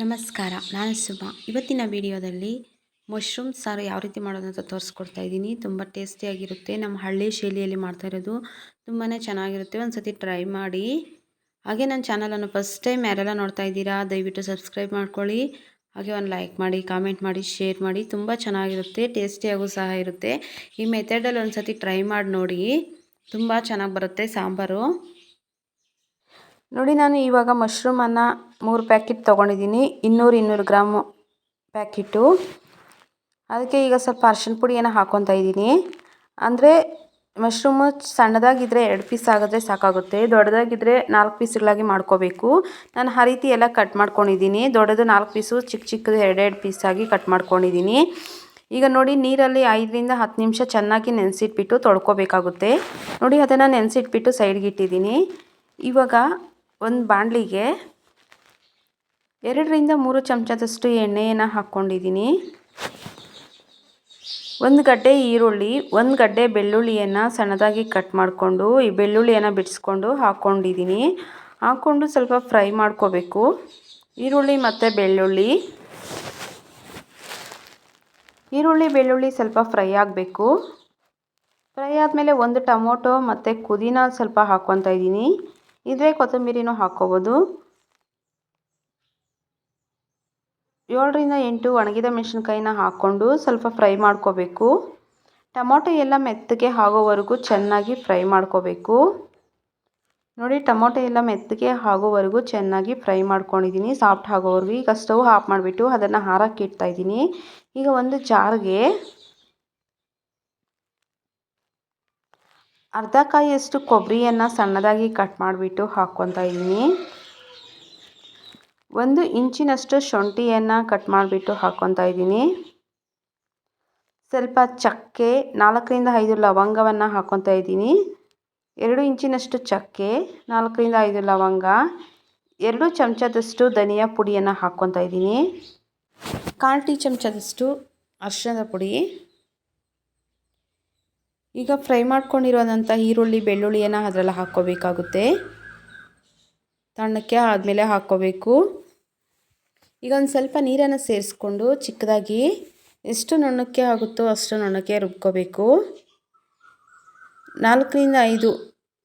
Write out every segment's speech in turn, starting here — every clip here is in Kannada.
ನಮಸ್ಕಾರ, ನಾನು ಸುಮಾ ಇವತ್ತಿನ ವಿಡಿಯೋದಲ್ಲಿ ಮಶ್ರೂಮ್ ಸಾರು ಯಾವ ರೀತಿ ಮಾಡೋದು ಅಂತ ತೋರಿಸ್ಕೊಡ್ತಾ ಇದ್ದೀನಿ. ತುಂಬ ಟೇಸ್ಟಿಯಾಗಿರುತ್ತೆ ನಮ್ಮ ಹಳ್ಳಿ ಶೈಲಿಯಲ್ಲಿ ಮಾಡ್ತಾ ಇರೋದು ತುಂಬಾ ಚೆನ್ನಾಗಿರುತ್ತೆ. ಒಂದು ಸತಿ ಟ್ರೈ ಮಾಡಿ. ಹಾಗೆ ನನ್ನ ಚಾನಲನ್ನು ಫಸ್ಟ್ ಟೈಮ್ ಯಾರೆಲ್ಲ ನೋಡ್ತಾ ಇದ್ದೀರಾ, ದಯವಿಟ್ಟು ಸಬ್ಸ್ಕ್ರೈಬ್ ಮಾಡ್ಕೊಳ್ಳಿ. ಹಾಗೆ ಒಂದು ಲೈಕ್ ಮಾಡಿ ಕಾಮೆಂಟ್ ಮಾಡಿ ಶೇರ್ ಮಾಡಿ. ತುಂಬ ಚೆನ್ನಾಗಿರುತ್ತೆ. ಟೇಸ್ಟಿಯಾಗೂ ಸಹ ಇರುತ್ತೆ. ಈ ಮೆಥಡಲ್ಲಿ ಒಂದು ಸತಿ ಟ್ರೈ ಮಾಡಿ ನೋಡಿ. ತುಂಬ ಚೆನ್ನಾಗಿ ಬರುತ್ತೆ ಸಾಂಬಾರು. ನೋಡಿ, ನಾನು ಇವಾಗ ಮಶ್ರೂಮನ್ನು ಮೂರು ಪ್ಯಾಕೆಟ್ ತೊಗೊಂಡಿದ್ದೀನಿ. ಇನ್ನೂರು ಇನ್ನೂರು ಗ್ರಾಮು ಪ್ಯಾಕೆಟು ಅದಕ್ಕೆ ಈಗ ಸ್ವಲ್ಪ ಅರ್ಶಿನ ಪುಡಿಯನ್ನು ಹಾಕ್ಕೊತಾ ಇದ್ದೀನಿ. ಅಂದರೆ ಮಶ್ರೂಮು ಸಣ್ಣದಾಗಿದ್ದರೆ ಎರಡು ಪೀಸ್ ಆಗಿದ್ರೆ ಸಾಕಾಗುತ್ತೆ. ದೊಡ್ಡದಾಗಿದ್ದರೆ ನಾಲ್ಕು ಪೀಸ್ಗಳಾಗಿ ಮಾಡ್ಕೋಬೇಕು. ನಾನು ಆ ರೀತಿ ಎಲ್ಲ ಕಟ್ ಮಾಡ್ಕೊಂಡಿದ್ದೀನಿ. ದೊಡ್ಡದು ನಾಲ್ಕು ಪೀಸು ಚಿಕ್ಕ ಚಿಕ್ಕದು ಎರಡೆರಡು ಪೀಸಾಗಿ ಕಟ್ ಮಾಡ್ಕೊಂಡಿದ್ದೀನಿ. ಈಗ ನೋಡಿ, ನೀರಲ್ಲಿ ಐದರಿಂದ ಹತ್ತು ನಿಮಿಷ ಚೆನ್ನಾಗಿ ನೆನೆಸಿಟ್ಬಿಟ್ಟು ತೊಳ್ಕೊಬೇಕಾಗುತ್ತೆ. ನೋಡಿ, ಅದನ್ನು ನೆನೆಸಿಟ್ಬಿಟ್ಟು ಸೈಡ್ಗೆ ಇಟ್ಟಿದ್ದೀನಿ. ಇವಾಗ ಒಂದು ಬಾಣಲಿಗೆ ಎರಡರಿಂದ ಮೂರು ಚಮಚದಷ್ಟು ಎಣ್ಣೆಯನ್ನು ಹಾಕ್ಕೊಂಡಿದ್ದೀನಿ. ಒಂದು ಗಡ್ಡೆ ಈರುಳ್ಳಿ, ಒಂದು ಗಡ್ಡೆ ಬೆಳ್ಳುಳ್ಳಿಯನ್ನು ಸಣ್ಣದಾಗಿ ಕಟ್ ಮಾಡಿಕೊಂಡು, ಈ ಬೆಳ್ಳುಳ್ಳಿಯನ್ನು ಬಿಡಿಸ್ಕೊಂಡು ಹಾಕ್ಕೊಂಡಿದ್ದೀನಿ ಹಾಕ್ಕೊಂಡು ಸ್ವಲ್ಪ ಫ್ರೈ ಮಾಡ್ಕೋಬೇಕು. ಈರುಳ್ಳಿ ಮತ್ತು ಬೆಳ್ಳುಳ್ಳಿ. ಈರುಳ್ಳಿ, ಬೆಳ್ಳುಳ್ಳಿ ಸ್ವಲ್ಪ ಫ್ರೈ ಆಗಬೇಕು. ಫ್ರೈ ಆದಮೇಲೆ ಒಂದು ಟೊಮೊಟೊ ಮತ್ತು ಪುದೀನ ಸ್ವಲ್ಪ ಹಾಕ್ಕೊತಾ ಇದ್ದೀನಿ. ಇದ್ರೆ ಕೊತ್ತಂಬರಿನೂ ಹಾಕ್ಕೋಬೋದು. ಏಳರಿಂದ ಎಂಟು ಒಣಗಿದ ಮೆಣಸಿನ್ಕಾಯಿನ ಹಾಕ್ಕೊಂಡು ಸ್ವಲ್ಪ ಫ್ರೈ ಮಾಡ್ಕೋಬೇಕು. ಟೊಮೊಟೊ ಎಲ್ಲ ಮೆತ್ತಗೆ ಆಗೋವರೆಗೂ ಚೆನ್ನಾಗಿ ಫ್ರೈ ಮಾಡ್ಕೋಬೇಕು. ನೋಡಿ, ಟೊಮೊಟೊ ಎಲ್ಲ ಮೆತ್ತಗೆ ಆಗೋವರೆಗೂ ಚೆನ್ನಾಗಿ ಫ್ರೈ ಮಾಡ್ಕೊಂಡಿದ್ದೀನಿ. ಸಾಫ್ಟ್ ಆಗೋವರೆಗೂ ಈಗ ಸ್ಟೌವ್ ಆಫ್ ಮಾಡಿಬಿಟ್ಟು ಅದನ್ನು ಹಾರಕ್ಕೆ ಇಡ್ತಾಯಿದ್ದೀನಿ ಈಗ ಒಂದು ಜಾರ್ಗೆ ಅರ್ಧ ಕಾಯಿಯಷ್ಟು ಕೊಬ್ಬರಿಯನ್ನು ಸಣ್ಣದಾಗಿ ಕಟ್ ಮಾಡಿಬಿಟ್ಟು ಹಾಕ್ಕೊತಾ ಇದ್ದೀನಿ. ಒಂದು ಇಂಚಿನಷ್ಟು ಶುಂಠಿಯನ್ನು ಕಟ್ ಮಾಡಿಬಿಟ್ಟು ಹಾಕ್ಕೊತಾ ಇದ್ದೀನಿ. ಸ್ವಲ್ಪ ಚಕ್ಕೆ, ನಾಲ್ಕರಿಂದ ಐದು ಲವಂಗವನ್ನು ಹಾಕ್ಕೊತಾ ಇದ್ದೀನಿ. ಎರಡು ಇಂಚಿನಷ್ಟು ಚಕ್ಕೆ, ನಾಲ್ಕರಿಂದ ಐದು ಲವಂಗ, ಎರಡು ಚಮಚದಷ್ಟು ಧನಿಯಾ ಪುಡಿಯನ್ನು ಹಾಕ್ಕೊತಾ ಇದ್ದೀನಿ. ಕಾಲು ಟೀ ಚಮಚದಷ್ಟು ಅರಿಶಿಣದ ಪುಡಿ. ಈಗ ಫ್ರೈ ಮಾಡ್ಕೊಂಡಿರೋದಂಥ ಈರುಳ್ಳಿ, ಬೆಳ್ಳುಳ್ಳಿಯನ್ನು ಅದರಲ್ಲಿ ಹಾಕ್ಕೋಬೇಕಾಗುತ್ತೆ. ತಣ್ಣಕ್ಕೆ ಆದಮೇಲೆ ಹಾಕ್ಕೋಬೇಕು. ಈಗ ಒಂದು ಸ್ವಲ್ಪ ನೀರನ್ನು ಸೇರಿಸ್ಕೊಂಡು ಚಿಕ್ಕದಾಗಿ ಎಷ್ಟು ನೊಣಕ್ಕೆ ಆಗುತ್ತೋ ಅಷ್ಟು ನೊಣಕ್ಕೆ ರುಬ್ಕೋಬೇಕು. ನಾಲ್ಕರಿಂದ ಐದು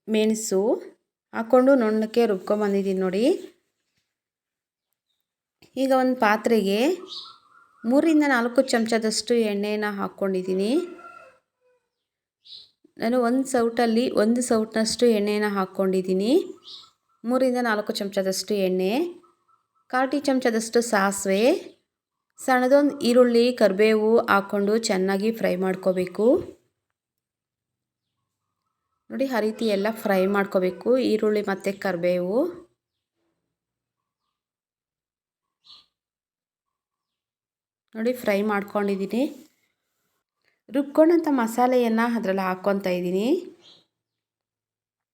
ಮೆಣಸು ಹಾಕ್ಕೊಂಡು ನೊಣಕ್ಕೆ ರುಬ್ಕೊಂಬಂದಿದ್ದೀನಿ ನೋಡಿ. ಈಗ ಒಂದು ಪಾತ್ರೆಗೆ ಮೂರಿಂದ ನಾಲ್ಕು ಚಮಚದಷ್ಟು ಎಣ್ಣೆಯನ್ನು ಹಾಕ್ಕೊಂಡಿದ್ದೀನಿ. ನಾನು ಒಂದು ಸೌಟಲ್ಲಿ ಒಂದು ಸೌಟ್ನಷ್ಟು ಎಣ್ಣೆನ ಹಾಕ್ಕೊಂಡಿದ್ದೀನಿ. ಮೂರಿಂದ ನಾಲ್ಕು ಚಮಚದಷ್ಟು ಎಣ್ಣೆ ಕಾಟಿ ಚಮಚದಷ್ಟು ಸಾಸಿವೆ, ಸಣ್ಣದೊಂದು ಈರುಳ್ಳಿ, ಕರಿಬೇವು ಹಾಕ್ಕೊಂಡು ಚೆನ್ನಾಗಿ ಫ್ರೈ ಮಾಡ್ಕೋಬೇಕು. ನೋಡಿ, ಆ ರೀತಿ ಎಲ್ಲ ಫ್ರೈ ಮಾಡ್ಕೋಬೇಕು. ಈರುಳ್ಳಿ ಮತ್ತು ಕರಿಬೇವು. ನೋಡಿ, ಫ್ರೈ ಮಾಡ್ಕೊಂಡಿದ್ದೀನಿ. ರುಬ್ಕೊಂಡಂಥ ಮಸಾಲೆಯನ್ನು ಅದರಲ್ಲಿ ಹಾಕ್ಕೊತಾ ಇದ್ದೀನಿ.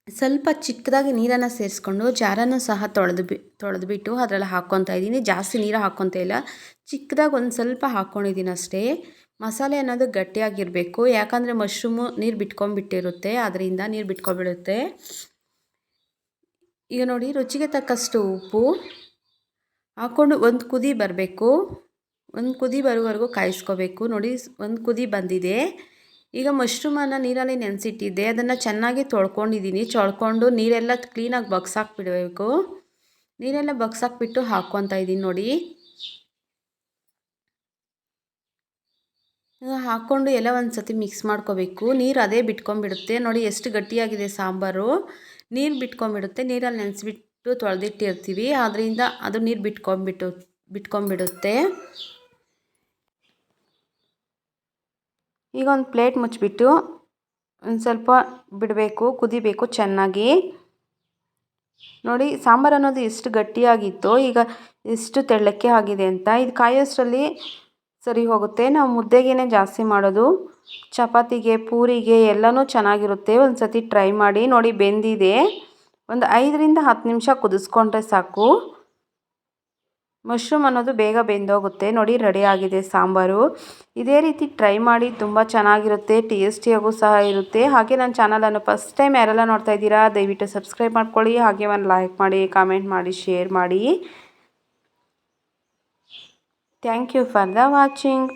ಸ್ವಲ್ಪ ಚಿಕ್ಕದಾಗಿ ನೀರನ್ನು ಸೇರಿಸ್ಕೊಂಡು ಜಾರನ್ನು ಸಹ ತೊಳೆದು ಬಿ, ತೊಳೆದುಬಿಟ್ಟು ಅದರಲ್ಲಿ ಹಾಕ್ಕೊತಾ ಇದ್ದೀನಿ. ಜಾಸ್ತಿ ನೀರು ಹಾಕ್ಕೊತ ಇಲ್ಲ. ಚಿಕ್ಕದಾಗಿ ಒಂದು ಸ್ವಲ್ಪ ಹಾಕ್ಕೊಂಡಿದ್ದೀನಿ ಅಷ್ಟೇ. ಮಸಾಲೆ ಅನ್ನೋದು ಗಟ್ಟಿಯಾಗಿರಬೇಕು. ಯಾಕಂದರೆ ಮಶ್ರೂಮು ನೀರು ಬಿಟ್ಕೊಂಡ್ಬಿಟ್ಟಿರುತ್ತೆ. ಅದರಿಂದ ನೀರು ಬಿಟ್ಕೊಂಡ್ಬಿಡುತ್ತೆ ಈಗ ನೋಡಿ ರುಚಿಗೆ ತಕ್ಕಷ್ಟು ಉಪ್ಪು ಹಾಕ್ಕೊಂಡು ಒಂದು ಕುದಿ ಬರಬೇಕು. ಒಂದು ಕುದಿ ಬರೋವರೆಗೂ ಕಾಯಿಸ್ಕೋಬೇಕು. ನೋಡಿ ಒಂದು ಕುದಿ ಬಂದಿದೆ. ಈಗ ಮಶ್ರೂಮನ್ನು ನೀರಲ್ಲಿ ನೆನೆಸಿಟ್ಟಿದ್ದೆ. ಅದನ್ನು ಚೆನ್ನಾಗಿ ತೊಳ್ಕೊಂಡಿದ್ದೀನಿ. ತೊಳ್ಕೊಂಡು ನೀರೆಲ್ಲ ಕ್ಲೀನಾಗಿ ಬಗ್ಸಾಕ್ಬಿಡಬೇಕು. ನೀರೆಲ್ಲ ಬಗ್ಸಾಕ್ಬಿಟ್ಟು ಹಾಕ್ಕೊತಾ ಇದ್ದೀನಿ ನೋಡಿ. ಹಾಕ್ಕೊಂಡು ಎಲ್ಲ ಒಂದು ಸತಿ ಮಿಕ್ಸ್ ಮಾಡ್ಕೋಬೇಕು. ನೀರು ಅದೇ ಬಿಟ್ಕೊಂಡ್ಬಿಡುತ್ತೆ. ನೋಡಿ, ಎಷ್ಟು ಗಟ್ಟಿಯಾಗಿದೆ ಸಾಂಬಾರು. ನೀರು ಬಿಟ್ಕೊಂಡ್ಬಿಡುತ್ತೆ. ನೀರಲ್ಲಿ ನೆನೆಸ್ಬಿಟ್ಟು ತೊಳೆದಿಟ್ಟಿರ್ತೀವಿ. ಅದರಿಂದ ಅದು ನೀರು ಬಿಟ್ಕೊಂಡ್ಬಿಟ್ಟು, ಬಿಟ್ಕೊಂಡ್ಬಿಡುತ್ತೆ. ಈಗ ಒಂದು ಪ್ಲೇಟ್ ಮುಚ್ಚಿಬಿಟ್ಟು ಒಂದು ಸ್ವಲ್ಪ ಬಿಡಬೇಕು, ಕುದಿಬೇಕು ಚೆನ್ನಾಗಿ. ನೋಡಿ, ಸಾಂಬಾರು ಅನ್ನೋದು ಎಷ್ಟು ಗಟ್ಟಿಯಾಗಿತ್ತು. ಈಗ ಎಷ್ಟು ತೆಳ್ಳಕ್ಕೆ ಆಗಿದೆ ಅಂತ. ಇದು ಕಾಯೋಷ್ಟರಲ್ಲಿ ಸರಿ ಹೋಗುತ್ತೆ. ನಾವು ಮುದ್ದೆಗೇ ಜಾಸ್ತಿ ಮಾಡೋದು. ಚಪಾತಿಗೆ, ಪೂರಿಗೆ ಎಲ್ಲನೂ ಚೆನ್ನಾಗಿರುತ್ತೆ. ಒಂದು ಸತಿ ಟ್ರೈ ಮಾಡಿ ನೋಡಿ ಬೆಂದಿದೆ. ಒಂದು ಐದರಿಂದ ಹತ್ತು ನಿಮಿಷ ಕುದಿಸ್ಕೊಂಡ್ರೆ ಸಾಕು. ಮಶ್ರೂಮ್ ಅನ್ನೋದು ಬೇಗ ಬೆಂದೋಗುತ್ತೆ. ನೋಡಿ ರೆಡಿ ಆಗಿದೆ ಸಾಂಬಾರು. ಇದೇ ರೀತಿ ಟ್ರೈ ಮಾಡಿ ತುಂಬ ಚೆನ್ನಾಗಿರುತ್ತೆ ಟೇಸ್ಟಿಯಾಗೂ ಸಹ ಇರುತ್ತೆ. ಹಾಗೆ ನನ್ನ ಚಾನಲನ್ನು ಫಸ್ಟ್ ಟೈಮ್ ಯಾರೆಲ್ಲ ನೋಡ್ತಾ ಇದ್ದೀರಾ, ದಯವಿಟ್ಟು ಸಬ್ಸ್ಕ್ರೈಬ್ ಮಾಡ್ಕೊಳ್ಳಿ. ಹಾಗೆ ಒಂದು ಲೈಕ್ ಮಾಡಿ ಕಾಮೆಂಟ್ ಮಾಡಿ ಶೇರ್ ಮಾಡಿ. Thank you for the watching